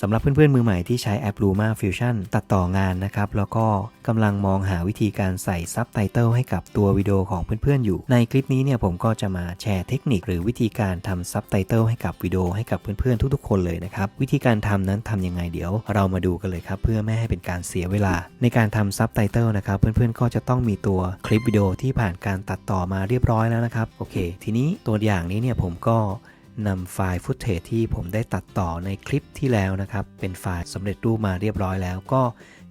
สำหรับเพื่อนๆ มือใหม่ที่ใช้แอป Luma Fusion ตัดต่องานนะครับ แล้วก็กำลังมองหาวิธีการใส่ซับไตเติลให้กับตัววิดีโอของเพื่อนๆ อยู่ ในคลิปนี้เนี่ยผมก็จะมาแชร์เทคนิค หรือวิธีการทำซับไตเติลให้กับวิดีโอให้กับเพื่อนๆ ทุกๆ คนเลยนะครับ วิธีการทำนั้นทำยังไงเดี๋ยว เรามาดูกันเลยครับ เพื่อไม่ให้เป็นการเสียเวลา ในการทำซับไตเติลนะครับเพื่อนๆ ก็จะต้องมีตัวคลิปวิดีโอที่ผ่านการตัดต่อมาเรียบร้อยแล้วนะครับโอเค ทีนี้ตัวอย่างนี้เนี่ยผมก็ นำไฟล์ฟุตเทจที่ผมได้ตัดต่อในคลิปที่แล้วนะครับ เป็นไฟล์สำเร็จรูปมาเรียบร้อยแล้วก็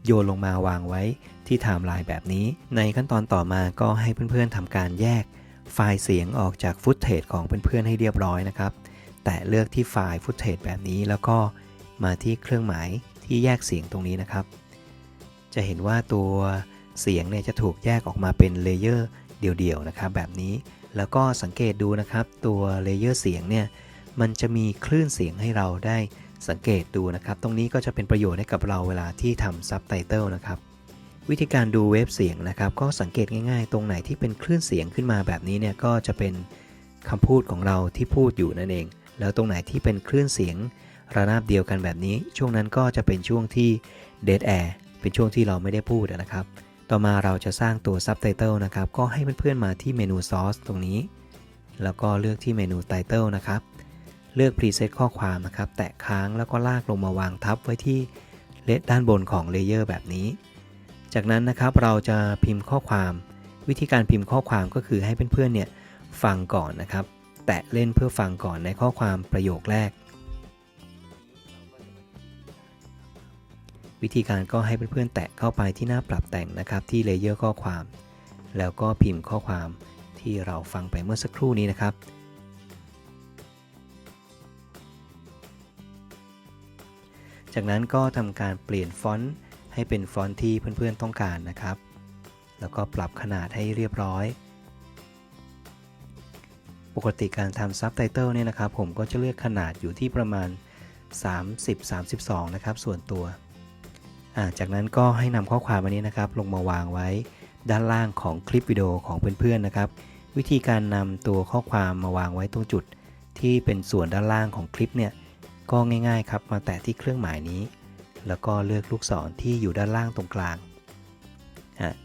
โยนลงมาวางไว้ที่ไทม์ไลน์แบบนี้ ในขั้นตอนต่อมาก็ให้เพื่อนๆทำการแยกไฟล์เสียงออกจากฟุตเทจของเพื่อนๆให้เรียบร้อยนะครับ แต่เลือกที่ไฟล์ฟุตเทจแบบนี้แล้วก็มาที่เครื่องหมายที่แยกเสียงตรงนี้นะครับ จะเห็นว่าตัวเสียงเนี่ยจะถูกแยกออกมาเป็นเลเยอร์เดี่ยวๆนะครับแบบนี้ แล้วก็สังเกตดูนะครับ ตัวเลเยอร์เสียงเนี่ย มันจะมีคลื่นเสียงให้เราได้สังเกตดูนะครับ ตรงนี้ก็จะเป็นประโยชน์ให้กับเราเวลาที่ทำซับไตเติลนะครับ วิธีการดูเวฟเสียงนะครับ ก็สังเกตง่ายๆ ตรงไหนที่เป็นคลื่นเสียงขึ้นมาแบบนี้เนี่ยก็จะเป็นคำพูดของเราที่พูดอยู่นั่นเอง แล้วตรงไหนที่เป็นคลื่นเสียงระนาบเดียวกันแบบนี้ ช่วงนั้นก็จะเป็นช่วงที่ dead air เป็นช่วงที่เราไม่ได้พูดนะครับ ต่อมาเราจะสร้างตัวซับไตเติลนะครับ ก็ให้เพื่อนๆมาที่เมนู Source ตรงนี้ แล้วก็เลือกที่เมนู Title นะครับ เลือก Preset ข้อความนะครับ แตะค้างแล้วก็ลากลงมาวางทับไว้ที่เลด้านบนของเลเยอร์แบบนี้ จากนั้นนะครับเราจะพิมพ์ข้อความ วิธีการพิมพ์ข้อความก็คือให้เพื่อนๆเนี่ยฟังก่อนนะครับ แตะเล่นเพื่อฟังก่อนในข้อความประโยคแรก วิธีการก็ให้เพื่อนๆแตะเข้าไปที่หน้าปรับแต่งนะครับที่เลเยอร์ข้อความ แล้วก็พิมพ์ข้อความที่เราฟังไปเมื่อสักครู่นี้นะครับ จากนั้นก็ทำการเปลี่ยนฟอนต์ให้เป็นฟอนต์ที่เพื่อนๆต้องการนะครับ แล้วก็ปรับขนาดให้เรียบร้อย ปกติการทำซับไตเติลเนี่ยนะครับ ผมก็จะเลือกขนาดอยู่ที่ประมาณ 30-32 นะครับ ส่วนตัว จากนั้นก็ให้นำข้อความอันนี้นะครับ ลงมาวางไว้ด้านล่างของคลิปวิดีโอของเพื่อนๆนะครับ วิธีการนำตัวข้อความมาวางไว้ตรงจุด ที่เป็นส่วนด้านล่างของคลิปเนี่ย ก็ง่ายๆครับมาแตะที่เครื่องหมายนี้ แล้วก็เลือกลูกศรที่อยู่ด้านล่างตรงกลาง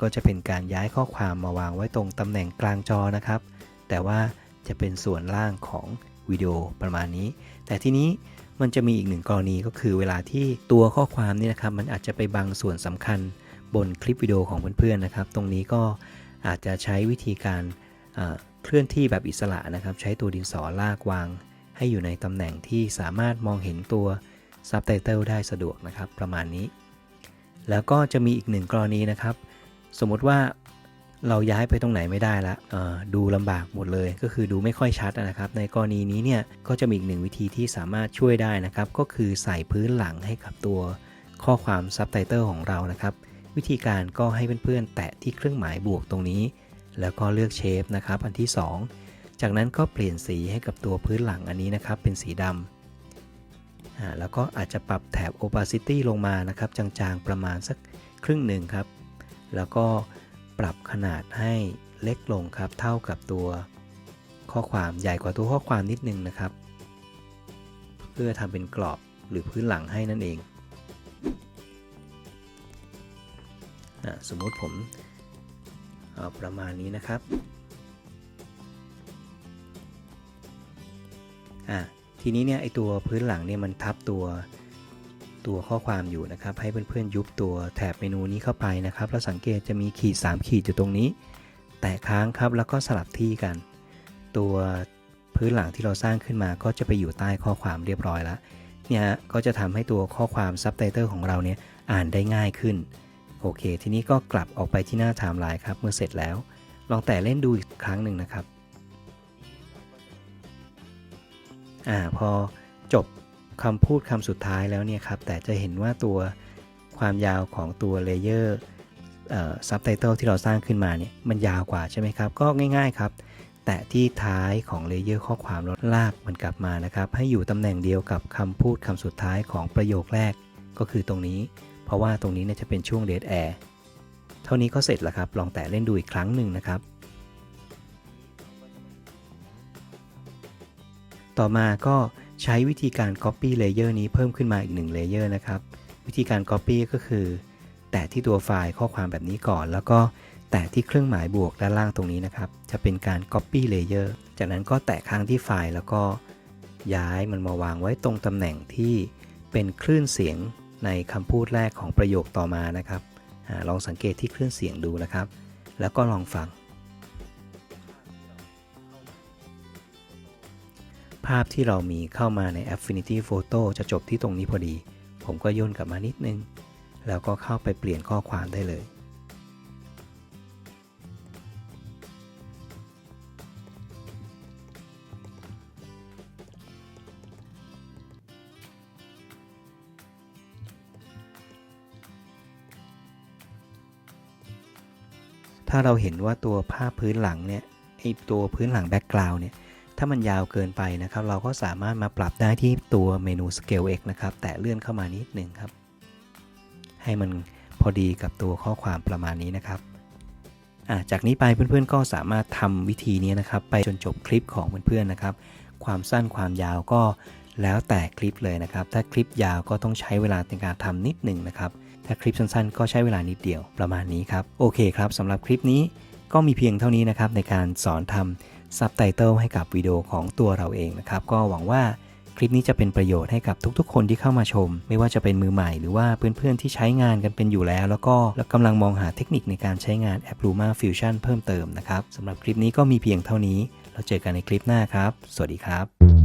ก็จะเป็นการย้ายข้อความมาวางไว้ตรงตำแหน่งกลางจอนะครับ แต่ว่าจะเป็นส่วนล่างของวิดีโอประมาณนี้ แต่ทีนี้มันจะมีอีกหนึ่งกรณีก็คือเวลาที่ตัวข้อความนี่นะครับ มันอาจจะไปบังส่วนสำคัญบนคลิปวิดีโอของเพื่อนๆนะครับ ตรงนี้ก็อาจจะใช้วิธีการเคลื่อนที่แบบอิสระนะครับ ใช้ตัวดินสอลากวาง ให้อยู่ในตำแหน่งที่สามารถมองเห็นตัวซับไตเติลได้สะดวกนะครับประมาณนี้ แล้วก็จะมีอีกหนึ่งกรณีนะครับ สมมติว่าเราย้ายไปตรงไหนไม่ได้ละดูลำบากหมดเลย ก็คือดูไม่ค่อยชัดนะครับ ในกรณีนี้เนี่ยก็จะมีอีกหนึ่งวิธีที่สามารถช่วยได้นะครับ ก็คือใส่พื้นหลังให้กับตัวข้อความซับไตเติลของเรานะครับ วิธีการก็ให้เพื่อนๆ แตะที่เครื่องหมายบวกตรงนี้ แล้วก็เลือกเชฟนะครับ อันที่ 2 จากนั้นก็เปลี่ยนสีให้กับตัวพื้นหลังอันนี้นะครับ เป็นสีดำแล้วก็อาจจะปรับแถบ opacity ลงมานะครับ จางๆประมาณสักครึ่งหนึ่งครับ แล้วก็ปรับขนาดให้เล็กลงครับ เท่ากับตัวข้อความใหญ่กว่าตัวข้อความนิดนึงนะครับ เพื่อทำเป็นกรอบหรือพื้นหลังให้นั่นเอง สมมุติผมเอาประมาณนี้นะครับ อะทีนี้เนี่ยไอตัวพื้นหลังเนี่ยมันทับตัวตัวข้อความอยู่นะครับ ให้เพื่อนๆยุบตัวแถบเมนูนี้เข้าไปนะครับ แล้วสังเกตจะมีขีด 3 ขีดอยู่ตรงนี้ แตะค้างครับแล้วก็สลับที่กัน ตัวพื้นหลังที่เราสร้างขึ้นมาก็จะไปอยู่ใต้ข้อความเรียบร้อยแล้วเนี่ยก็จะทำให้ตัวข้อความซับไตเติลของเราเนี่ยอ่านได้ง่ายขึ้น โอเค ทีนี้ก็กลับออกไปที่หน้าไทม์ไลน์ครับเมื่อเสร็จแล้ว ลองแต่เล่นดูอีกครั้งหนึ่งนะครับ อ่าพอจบคำพูดคำสุดท้ายแล้วเนี่ยครับ แต่จะเห็นว่าตัวความยาวของตัวเลเยอร์ซับไตเติลที่เราสร้างขึ้นมาเนี่ยมันยาวกว่าใช่ไหมครับ ก็ง่าย ๆ ครับ แตะที่ท้ายของเลเยอร์ข้อความแล้วลากมันกลับมานะครับ ให้อยู่ตำแหน่งเดียวกับคำพูดคำสุดท้ายของประโยคแรกก็คือตรงนี้ เพราะว่าตรงนี้เนี่ยจะเป็นช่วง dead air เท่านี้ก็เสร็จแล้วครับ ลองแตะเล่นดูอีกครั้งหนึ่งนะครับ ต่อมาก็ใช้วิธีการ Copy Layer นี้เพิ่มขึ้นมาอีก1 Layer นะครับ วิธีการ Copy ก็คือ แตะที่ตัวไฟล์ข้อความแบบนี้ก่อน แล้วก็แตะที่เครื่องหมายบวกด้านล่างตรงนี้นะครับ จะเป็นการ Copy Layer จากนั้นก็แตะค้างที่ไฟล์แล้วก็ย้ายมันมาวางไว้ตรงตำแหน่งที่เป็นคลื่นเสียงในคำพูดแรกของประโยคต่อมานะครับอลองสังเกตที่คลื่นเสียงดูนะครับ แล้วก็ลองฟังาพที่เรามีเข้ามาใน Affinity Photo จะจบที่ตรงนี้พอดี ผมก็ย่นกลับมานิดนึง แล้วก็เข้าไปเปลี่ยนข้อความได้เลย ถ้าเราเห็นว่าตัวภาพพื้นหลังเนี่ยไอตัวพื้นหลังแบ็กกราวน์เนี่ย ถ้ามันยาวเกินไปนะครับ เราก็สามารถมาปรับได้ที่ตัวเมนู Scale X นะครับ แต่เลื่อนเข้ามานิดหนึ่งครับ ให้มันพอดีกับตัวข้อความประมาณนี้นะครับจากนี้ไปเพื่อนๆก็สามารถทำวิธีนี้นะครับ ไปจนจบคลิปของเพื่อนๆนะครับ ความสั้นความยาวก็แล้วแต่คลิปเลยนะครับ ถ้าคลิปยาวก็ต้องใช้เวลาในการทำนิดหนึ่งนะครับ ถ้าคลิปสั้นๆ ก็ใช้เวลานิดเดียวประมาณนี้ครับ โอเคครับสำหรับคลิปนี้ก็มีเพียงเท่านี้นะครับในการสอนทำ ซับไตเติลให้กับวิดีโอของตัวเราเองนะครับ ก็หวังว่าคลิปนี้จะเป็นประโยชน์ให้กับทุกๆ คนที่เข้ามาชม ไม่ว่าจะเป็นมือใหม่หรือว่าเพื่อนๆที่ใช้งานกันเป็นอยู่แล้ว แล้วก็ลกำลังมองหาเทคนิคในการใช้งานแอป Luma Fusion เพิ่มเติมนะครับสำหรับคลิปนี้ก็มีเพียงเท่านี้ เราเจอกันในคลิปหน้าครับ สวัสดีครับ